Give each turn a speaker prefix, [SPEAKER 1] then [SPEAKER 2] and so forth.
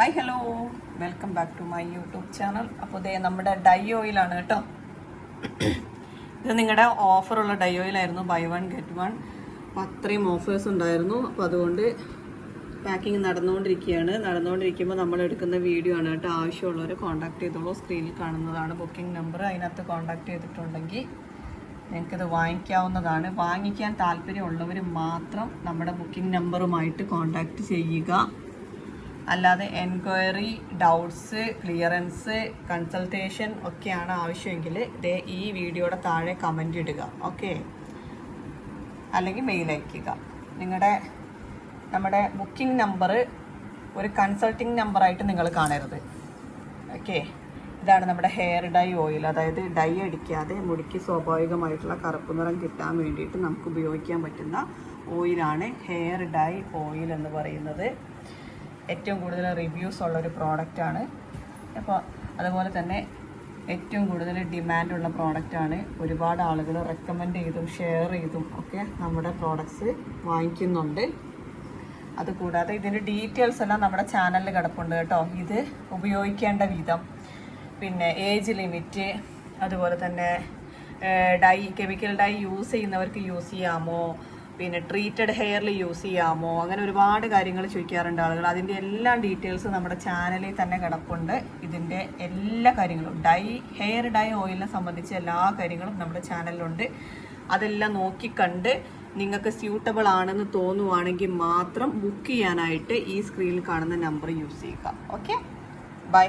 [SPEAKER 1] Hi hello welcome back to my YouTube channel അപ്പോൾ ഇതേ നമ്മുടെ ഡൈ ഓയിലാണ് കേട്ടോ. ഇത് നിങ്ങളുടെ ഓഫറുള്ള ഡൈ ഓയിലായിരുന്നു ബൈ വൺ ഗെറ്റ് വൺ അപ്പോൾ അത്രയും ഓഫേഴ്സ് ഉണ്ടായിരുന്നു. അപ്പോൾ അതുകൊണ്ട് പാക്കിംഗ് നടന്നുകൊണ്ടിരിക്കുകയാണ്. നടന്നുകൊണ്ടിരിക്കുമ്പോൾ നമ്മൾ എടുക്കുന്ന വീഡിയോ ആണ് കേട്ടോ. ആവശ്യമുള്ളവർ കോൺടാക്ട് ചെയ്തോളൂ. സ്ക്രീനിൽ കാണുന്നതാണ് ബുക്കിംഗ് നമ്പർ അതിനകത്ത് കോൺടാക്ട് ചെയ്തിട്ടുണ്ടെങ്കിൽ നിങ്ങൾക്കിത് വാങ്ങിക്കാവുന്നതാണ്. വാങ്ങിക്കാൻ താല്പര്യമുള്ളവർ മാത്രം നമ്മുടെ ബുക്കിംഗ് നമ്പറുമായിട്ട് കോൺടാക്ട് ചെയ്യുക. അല്ലാതെ എൻക്വയറി ഡൗട്ട്സ് ക്ലിയറൻസ് കൺസൾട്ടേഷൻ ഒക്കെയാണ് ആവശ്യമെങ്കിൽ ദേ ഈ വീഡിയോയുടെ താഴെ കമന്റ് ഇടുക ഓക്കെ? അല്ലെങ്കിൽ മെയിൽ അയക്കുക. നിങ്ങളുടെ നമ്മുടെ ബുക്കിംഗ് നമ്പർ ഒരു കൺസൾട്ടിങ് നമ്പറായിട്ട് നിങ്ങൾ കാണരുത് ഓക്കെ? ഇതാണ് നമ്മുടെ ഹെയർ ഡൈ ഓയിൽ അതായത് ഡൈ അടിക്കാതെ മുടിക്ക് സ്വാഭാവികമായിട്ടുള്ള കറുപ്പ് നിറം കിട്ടാൻ വേണ്ടിയിട്ട് നമുക്ക് ഉപയോഗിക്കാൻ പറ്റുന്ന ഓയിലാണ് ഹെയർ ഡൈ ഓയിൽ എന്ന് പറയുന്നത്. ഏറ്റവും കൂടുതൽ റിവ്യൂസ് ഉള്ള ഒരു പ്രോഡക്റ്റാണ് അപ്പോൾ അതുപോലെ തന്നെ ഏറ്റവും കൂടുതൽ ഡിമാൻഡുള്ള പ്രോഡക്റ്റാണ് ഒരുപാട് ആളുകൾ റെക്കമെൻഡ് ചെയ്തും ഷെയർ ചെയ്തും ഒക്കെ നമ്മുടെ പ്രോഡക്റ്റ്സ് വാങ്ങിക്കുന്നുണ്ട്. അതുകൂടാതെ ഇതിന്റെ ഡീറ്റെയിൽസ് എല്ലാം നമ്മുടെ ചാനലിൽ കിടപ്പുണ്ട് കേട്ടോ. ഇത് ഉപയോഗിക്കേണ്ട വിധം. പിന്നെ ഏജ് ലിമിറ്റ് അതുപോലെ തന്നെ ഡൈ കെമിക്കൽ ഡൈ യൂസ് ചെയ്യുന്നവർക്ക് യൂസ് ചെയ്യാമോ? പിന്നെ ട്രീറ്റഡ് ഹെയറിൽ യൂസ് ചെയ്യാമോ? അങ്ങനെ ഒരുപാട് കാര്യങ്ങൾ ചോദിക്കാറുണ്ട് ആളുകൾ അതിന്റെ എല്ലാ ഡീറ്റെയിൽസ് നമ്മുടെ ചാനലിൽ തന്നെ കിടപ്പുണ്ട്. ഇതിന്റെ എല്ലാ കാര്യങ്ങളും. ഡൈ ഹെയർ ഡൈ ഓയിലിനെ സംബന്ധിച്ച എല്ലാ കാര്യങ്ങളും നമ്മുടെ ചാനലിലുണ്ട് അതെല്ലാം നോക്കിക്കണ്ട് നിങ്ങൾക്ക് സ്യൂട്ടബിൾ ആണെന്ന് തോന്നുവാണെങ്കിൽ മാത്രം ബുക്ക് ചെയ്യാനായിട്ട് ഈ സ്ക്രീനിൽ കാണുന്ന നമ്പർ യൂസ് ചെയ്യുക. Okay bye